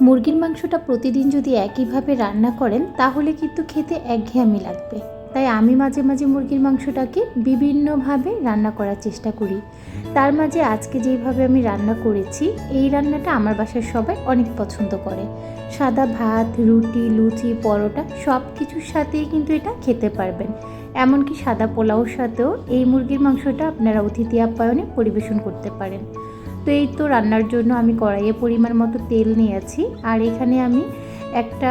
মুরগির মাংসটা প্রতিদিন যদি একইভাবে রান্না করেন, তাহলে কিন্তু খেতে একঘেয়েমি লাগবে। তাই আমি মাঝে মাঝে মুরগির মাংসটাকে বিভিন্নভাবে রান্না করার চেষ্টা করি। তার মাঝে আজকে যেইভাবে আমি রান্না করেছি, এই রান্নাটা আমার বাসার সবাই অনেক পছন্দ করে। সাদা ভাত, রুটি, লুচি, পরোটা সব কিছুর সাথেই কিন্তু এটা খেতে পারবেন। এমনকি সাদা পোলাওর সাথেও এই মুরগির মাংসটা আপনারা অতিথি আপ্যায়নে পরিবেশন করতে পারেন। তো এই তো রান্নার জন্য আমি কড়াইয়ে পরিমাণ মতো তেল নিয়েছি। আর এখানে আমি একটা,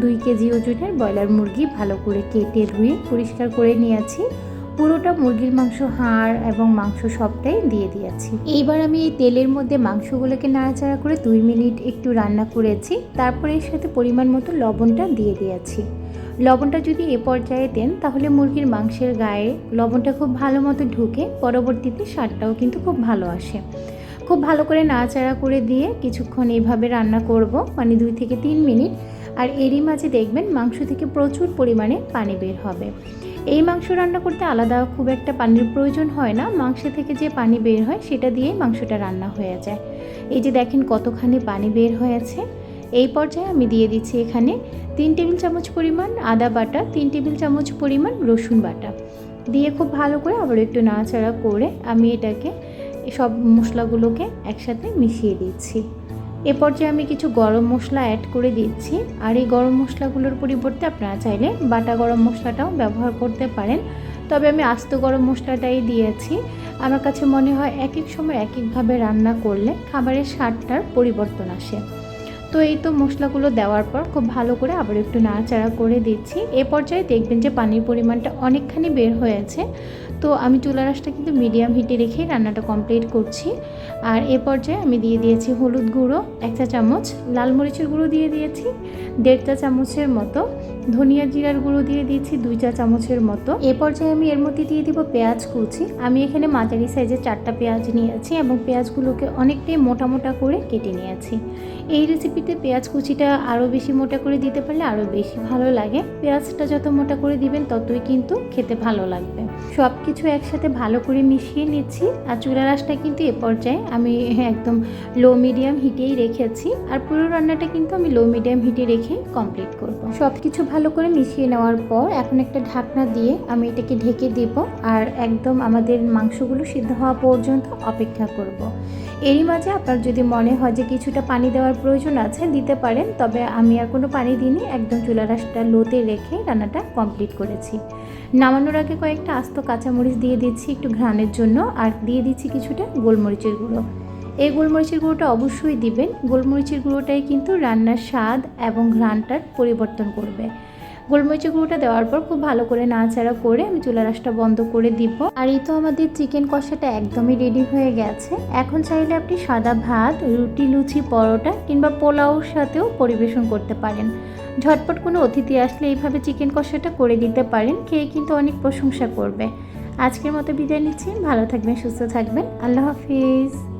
দুই কেজি ওজনের ব্রয়লার মুরগি ভালো করে কেটে ধুয়ে পরিষ্কার করে নিয়েছি। পুরোটা মুরগির মাংস হাড় এবং মাংস সবটাই দিয়ে দিয়েছি। এইবার আমি এই তেলের মধ্যে মাংসগুলোকে নাড়াচাড়া করে দুই মিনিট একটু রান্না করেছি। তারপরে এর সাথে পরিমাণ মতো লবণটা দিয়ে দিয়েছি। লবণটা যদি এ পর্যায়ে দেন, তাহলে মুরগির মাংসের গায়ে লবণটা খুব ভালো মতো ঢুকে, পরবর্তীতে স্বাদটাও কিন্তু খুব ভালো আসে। খুব ভালো করে নাড়াচাড়া করে দিয়ে কিছুক্ষণ এইভাবে রান্না করব মানে দুই থেকে তিন মিনিট। আর এরই মাঝে দেখবেন মাংস থেকে প্রচুর পরিমাণে পানি বের হবে। এই মাংস রান্না করতে আলাদা খুব একটা পানির প্রয়োজন হয় না। মাংস থেকে যে পানি বের হয়, সেটা দিয়েই মাংসটা রান্না হয়ে যায়। এই যে দেখেন কতখানি পানি বের হয়েছে। এই পর্যায়ে আমি দিয়ে দিচ্ছি এখানে তিন টেবিল চামচ পরিমাণ আদা বাটা, তিন টেবিল চামচ পরিমাণ রসুন বাটা। দিয়ে খুব ভালো করে আবার একটু নাড়াচাড়া করে আমি এটাকে সব মশলাগুলোকে একসাথে মিশিয়ে দিচ্ছি। এ পর্যায়ে আমি কিছু গরম মশলা অ্যাড করে দিচ্ছি। আর এই গরম মশলাগুলোর পরিবর্তে আপনারা চাইলে বাটা গরম মশলাটাও ব্যবহার করতে পারেন। তবে আমি আস্ত গরম মশলাটাই দিয়েছি। আমার কাছে মনে হয় এক এক সময় এক একভাবে রান্না করলে খাবারের স্বাদটার পরিবর্তন আসে। তো এই তো মশলাগুলো দেওয়ার পর খুব ভালো করে আবার একটু নাড়াচাড়া করে দিচ্ছি। এ পর্যায়ে দেখবেন যে পানির পরিমাণটা অনেকখানি বের হয়েছে। তো আমি চুলা রাসটা কিন্তু মিডিয়াম হিটে রেখেই রান্নাটা কমপ্লিট করছি। আর এ পর্যায়ে আমি দিয়ে দিয়েছি হলুদ গুঁড়ো, এক চা চামচ, লাল মরিচের গুঁড়ো দিয়ে দিয়েছি, দেড় চা চামচের মতো, ধনিয়া জিরার গুঁড়ো দিয়ে দিয়েছি, দুই চা চামচের মতো। এ পর্যায়ে আমি এর মধ্যে দিয়ে দিব পেঁয়াজ কুচি। আমি এখানে মাঝারি সাইজের চারটা পেঁয়াজ নিয়েছি এবং পেঁয়াজগুলোকে অনেকটাই মোটা মোটা করে কেটে নিয়েছি। এই রেসিপিতে পেঁয়াজ কুচিটা আরও বেশি মোটা করে দিতে পারলে আরও বেশি ভালো লাগে। পেঁয়াজটা যত মোটা করে দিবেন, ততই কিন্তু খেতে ভালো লাগবে। সব কিছু একসাথে ভালো করে মিশিয়ে নিচ্ছি আর চুলা রাসটা কিন্তু এ পর্যায়ে আমি একদম লো মিডিয়াম হিটেই রেখেছি আর পুরো রান্নাটা কিন্তু আমি লো মিডিয়াম হিটে রেখে কমপ্লিট করব সব কিছু ভালো করে মিশিয়ে নেওয়ার পর এখন একটা ঢাকনা দিয়ে আমি এটাকে ঢেকে দেব আর একদম আমাদের মাংসগুলো সিদ্ধ হওয়া পর্যন্ত অপেক্ষা করব। এরই মাঝে আপনার যদি মনে হয় যে কিছুটা পানি দেওয়ার প্রয়োজন আছে, দিতে পারেন, তবে আমি আর কোনো পানি দিইনি, একদম চুলা রাসটা লোতে রেখে রান্নাটা কমপ্লিট করেছি নামানোর আগে কয়েকটা আস্ত কাঁচামরিচ দিয়ে দিচ্ছি একটু ঘ্রাণের জন্য, আর দিয়ে দিচ্ছি কিছুটা গোলমরিচের গুঁড়ো। এই গোলমরিচের গুঁড়োটা অবশ্যই দিবেন। গোলমরিচের গুঁড়োটাই কিন্তু রান্নার স্বাদ এবং ঘ্রাণটার পরিবর্তন করবে। গোলমরিচের গুঁড়োটা দেওয়ার পর খুব ভালো করে নাড়াচাড়া করে আমি চুলা রাসটা বন্ধ করে দিব। আর এই তো আমাদের চিকেন কষাটা একদমই রেডি হয়ে গেছে। এখন চাইলে আপনি সাদা ভাত, রুটি, লুচি, পরোটা কিংবা পোলাওর সাথেও পরিবেশন করতে পারেন। ঝটপট কোনো অতিথি আসলে এইভাবে চিকেন কষাটা করে দিতে পারেন, খেয়ে কিন্তু অনেক প্রশংসা করবে। আজকের মতো বিদায় নিচ্ছি, ভালো থাকবেন, সুস্থ থাকবেন, আল্লাহ হাফিজ।